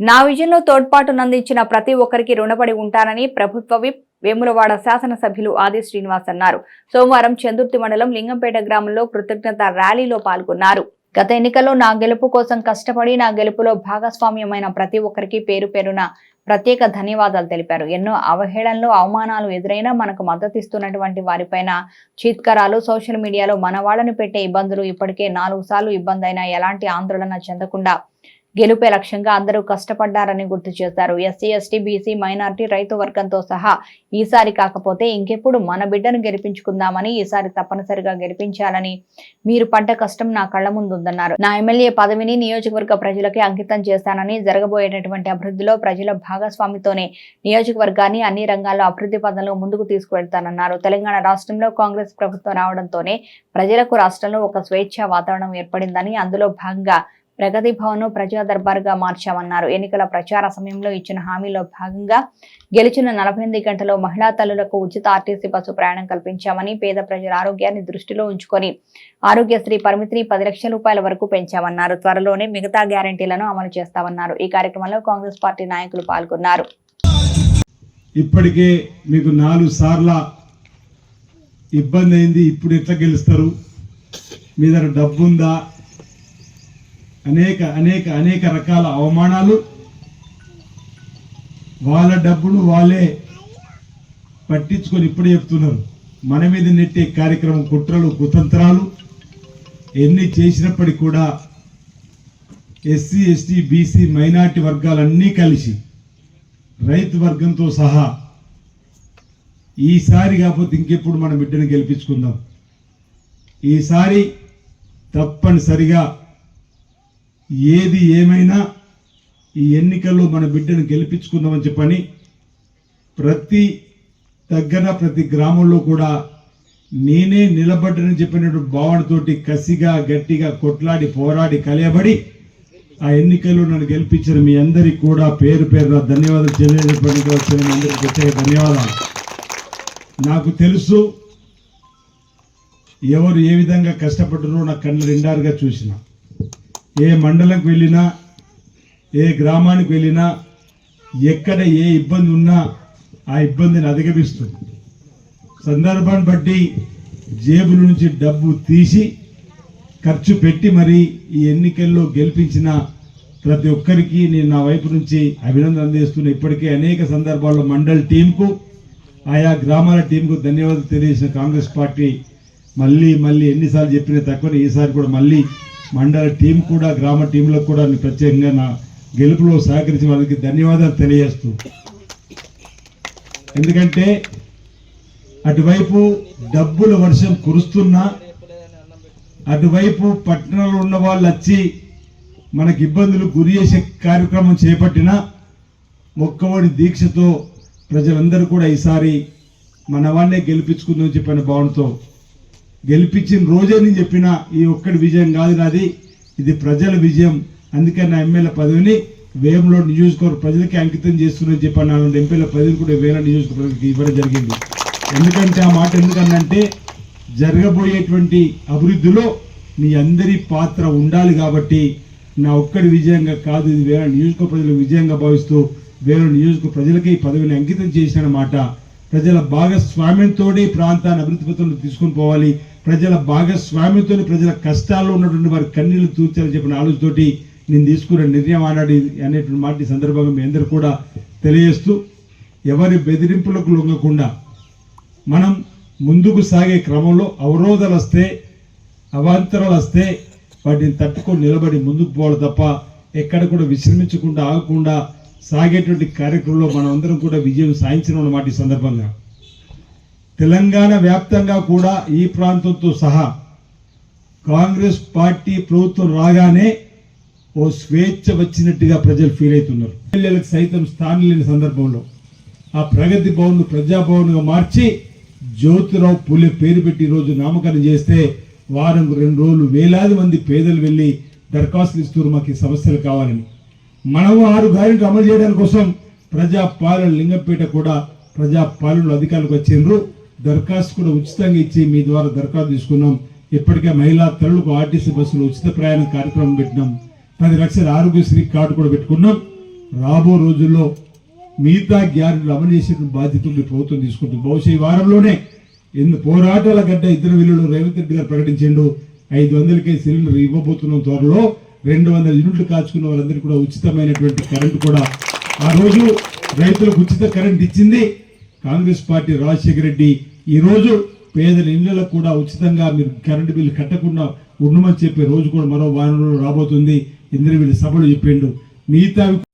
నా విజయంలో తోడ్పాటునందించిన ప్రతి ఒక్కరికి రుణపడి ఉంటానని ప్రభుత్వ విప్ వేములవాడ శాసనసభ్యులు ఆది శ్రీనివాస్ అన్నారు. సోమవారం చందుర్తి మండలం లింగంపేట గ్రామంలో కృతజ్ఞత ర్యాలీలో పాల్గొన్నారు. గత ఎన్నికల్లో నా గెలుపు కోసం కష్టపడి నా గెలుపులో భాగస్వామ్యమైన ప్రతి ఒక్కరికి పేరు పేరున ప్రత్యేక ధన్యవాదాలు తెలిపారు. ఎన్నో అవహేళనలు అవమానాలు ఎదురైనా మనకు మద్దతిస్తున్నటువంటి వారిపైన చీత్కరాలు సోషల్ మీడియాలో మన వాళ్ళని పెట్టే ఇబ్బందులు ఇప్పటికే నాలుగు సార్లు ఇబ్బంది అయినా ఎలాంటి ఆందోళన చెందకుండా గెలుపే లక్ష్యంగా అందరూ కష్టపడ్డారని గుర్తు చేశారు. ఎస్సీ ఎస్టీ బీసీ మైనార్టీ రైతు వర్గంతో సహా ఈసారి కాకపోతే ఇంకెప్పుడు మన బిడ్డను గెలిపించుకుందామని ఈసారి తప్పనిసరిగా గెలిపించాలని మీరు పడ్డ కష్టం నా కళ్ళ ముందుందన్నారు నా ఎమ్మెల్యే పదవిని నియోజకవర్గ ప్రజలకి అంకితం చేస్తానని జరగబోయేటటువంటి అభివృద్ధిలో ప్రజల భాగస్వామితోనే నియోజకవర్గాన్ని అన్ని రంగాల్లో అభివృద్ధి పదంలో ముందుకు తీసుకువెళ్తానన్నారు. తెలంగాణ రాష్ట్రంలో కాంగ్రెస్ ప్రభుత్వం రావడంతోనే ప్రజలకు రాష్ట్రంలో ఒక స్వేచ్ఛ వాతావరణం ఏర్పడిందని అందులో భాగంగా ప్రగతి భవన్ ప్రజా దర్బార్గా మార్చామన్నారు. ఎన్నికల ప్రచార సమయంలో ఇచ్చిన హామీలో భాగంగా గెలిచిన నలభై ఎనిమిది గంటలో మహిళా తల్లులకు ఉచిత ఆర్టీసీ బస్సు ప్రయాణం కల్పించామని పేద ప్రజల ఆరోగ్యాన్ని దృష్టిలో ఉంచుకొని ఆరోగ్యశ్రీ పరిమితిని పది లక్షల రూపాయల వరకు పెంచామన్నారు. త్వరలోనే మిగతా గ్యారంటీలను అమలు చేస్తామన్నారు. ఈ కార్యక్రమంలో కాంగ్రెస్ పార్టీ నాయకులు పాల్గొన్నారు. ఇప్పటికే మీకు నాలుగు సార్ల ఇబ్బంది అయింది. ఇప్పుడు ఎట్లా గెలుస్తారు? మీ దగ్గర డబ్బు ఉందా అనేక అనేక అనేక రకాల అవమానాలు. వాళ్ళ డబ్బును వాళ్ళే పట్టించుకొని ఇప్పుడే చెప్తున్నారు. మన మీద నెట్టే కార్యక్రమం కుట్రలు కుతంత్రాలు. ఎన్ని చేసినప్పటికీ కూడా ఎస్సీ ఎస్టీ బీసీ మైనార్టీ వర్గాలన్నీ కలిసి రైతు వర్గంతో సహా ఈసారి కాకపోతే ఇంకెప్పుడు మన బిడ్డను గెలిపించుకుందాం. ఈసారి తప్పనిసరిగా ఏది ఏమైనా ఈ ఎన్నికల్లో మన బిడ్డను గెలిపించుకుందామని చెప్పని ప్రతి దగ్గర ప్రతి గ్రామంలో కూడా నేనే నిలబడ్డనని చెప్పినటువంటి భావనతోటి కసిగా గట్టిగా కొట్లాడి పోరాడి కలయబడి ఆ ఎన్నికల్లో నన్ను గెలిపించిన మీ అందరికీ కూడా పేరు పేరున ధన్యవాదాలు తెలియజేయడానికి వచ్చిన మీ అందరికీ ప్రత్యేక ధన్యవాదాలు. నాకు తెలుసు ఎవరు ఏ విధంగా కష్టపడ్డారో నా కళ్ళు రెండారుగా చూసిన. ఏ మండలంకి వెళ్ళినా ఏ గ్రామానికి వెళ్ళినా ఎక్కడ ఏ ఇబ్బంది ఉన్నా ఆ ఇబ్బందిని అధిగమిస్తుంది. సందర్భాన్ని బట్టి జేబుల నుంచి డబ్బు తీసి ఖర్చు పెట్టి మరి ఈ ఎన్నికల్లో గెలిపించిన ప్రతి ఒక్కరికి నేను నా వైపు నుంచి అభినందన అందిస్తున్న ఇప్పటికే అనేక సందర్భాల్లో మండల్ టీంకు ఆయా గ్రామాల టీంకు ధన్యవాదాలు తెలియజేసిన కాంగ్రెస్ పార్టీ మళ్ళీ మళ్ళీ ఎన్నిసార్లు చెప్పినా తక్కువ ఈసారి కూడా మళ్ళీ మండల టీం కూడా గ్రామ టీంలకు కూడా ప్రత్యేకంగా నా గెలుపులో సహకరించిన వాళ్ళకి ధన్యవాదాలు తెలియజేస్తూ. ఎందుకంటే అటువైపు డబ్బుల వర్షం కురుస్తున్నా అటువైపు పట్టణంలో ఉన్న వాళ్ళు వచ్చి మనకి ఇబ్బందులు గురి చేసే కార్యక్రమం చేపట్టిన మొక్కవడి దీక్షతో ప్రజలందరూ కూడా ఈసారి మన గెలిపించుకుందని చెప్పిన భావనతో గెలిపించిన రోజే నేను చెప్పిన ఈ ఒక్కడి విజయం కాదు నాది. ఇది ప్రజల విజయం. అందుకని నా ఎమ్మెల్యే పదవిని వేములో నియోజకవర్గ ప్రజలకి అంకితం చేస్తున్నా చెప్పి నా ఎంపీల పదవిని కూడా వేల నియోజకవర్గానికి ఇవ్వడం జరిగింది. ఎందుకంటే ఆ మాట ఎందుకన్నంటే జరగబోయేటువంటి అభివృద్ధిలో మీ అందరి పాత్ర ఉండాలి కాబట్టి నా ఒక్కడి విజయంగా కాదు ఇది వేరే నియోజక ప్రజల విజయంగా భావిస్తూ వేరే నియోజక ప్రజలకి ఈ పదవిని అంకితం చేసిన మాట. ప్రజల భాగస్వామ్యంతో ఈ ప్రాంతాన్ని అభివృద్ధి పత్రంలో తీసుకొని పోవాలి. ప్రజల భాగస్వామ్యంతో ప్రజల కష్టాల్లో ఉన్నటువంటి వారి కన్నీళ్ళు తూర్చాలని చెప్పిన ఆలోచనతోటి నేను తీసుకున్న నిర్ణయం ఆనాడు అనేటువంటి మాట ఈ సందర్భంగా మీ అందరూ కూడా తెలియజేస్తూ ఎవరి బెదిరింపులకు లొంగకుండా మనం ముందుకు సాగే క్రమంలో అవరోధాలు వస్తే అవాంతరాలు వస్తే వాటిని తట్టుకొని నిలబడి ముందుకు పోవాలి తప్ప ఎక్కడ కూడా విశ్రమించకుండా ఆగకుండా సాగేటువంటి కార్యక్రమంలో మనం అందరం కూడా విజయం సాధించడం అన్నమాట ఈ సందర్భంగా. తెలంగాణ వ్యాప్తంగా కూడా ఈ ప్రాంతంతో సహా కాంగ్రెస్ పార్టీ ప్రభుత్వం రాగానే ఓ స్వేచ్ఛ వచ్చినట్టుగా ప్రజలు ఫీల్ అవుతున్నారు. ఎమ్మెల్యేలకు సైతం స్థానం లేని సందర్భంలో ఆ ప్రగతి భవన్ను ప్రజాభవన్గా మార్చి జ్యోతిరావు పూలే పేరు పెట్టి ఈరోజు నామకరణం చేస్తే వారం రెండు రోజులు వేలాది మంది పేదలు వెళ్ళి దరఖాస్తులు ఇస్తున్నారు మాకు సమస్యలు కావాలని. మనము ఆరు గ్యారెంటీ అమలు చేయడానికి కోసం ప్రజాపాలన లింగంపేట కూడా ప్రజాపాలనలో అధికారులకు వచ్చిండ్రు. దరఖాస్తు కూడా ఉచితంగా ఇచ్చి మీ ద్వారా దరఖాస్తు తీసుకున్నాం. ఇప్పటికే మహిళా తల్లులకు ఆర్టీసీ బస్సులో ఉచిత ప్రయాణ కార్యక్రమం పెట్టినాం. పది లక్షల ఆరోగ్యశ్రీ కార్డు కూడా పెట్టుకున్నాం. రాబో రోజుల్లో మిగతా గ్యారెంటీలు అమలు చేసే బాధ్యతలు ప్రభుత్వం తీసుకుంటుంది. బహుశా ఈ వారంలోనే ఎన్ని పోరాటాల గడ్డ ఇద్దరు విలువలు రేవంత్ రెడ్డి గారు ప్రకటించిండు. ఐదు వందలకే సిలిండర్ ఇవ్వబోతున్నాం త్వరలో. రెండు వందల యూనిట్లు కాచుకున్న వాళ్ళందరికీ కూడా ఉచితమైనటువంటి కరెంటు కూడా ఆ రోజు రైతులకు ఉచిత కరెంట్ ఇచ్చింది. కాంగ్రెస్ పార్టీ రాజశేఖర రెడ్డి ఈ రోజు పేదల ఇళ్ళకు కూడా ఉచితంగా మీరు కరెంటు బిల్లు కట్టకుండా ఉండమని చెప్పే రోజు కూడా మరో వారంలో రాబోతుంది. ఇంద్రవీళ్ళ సభలు చెప్పిండు. మిగతా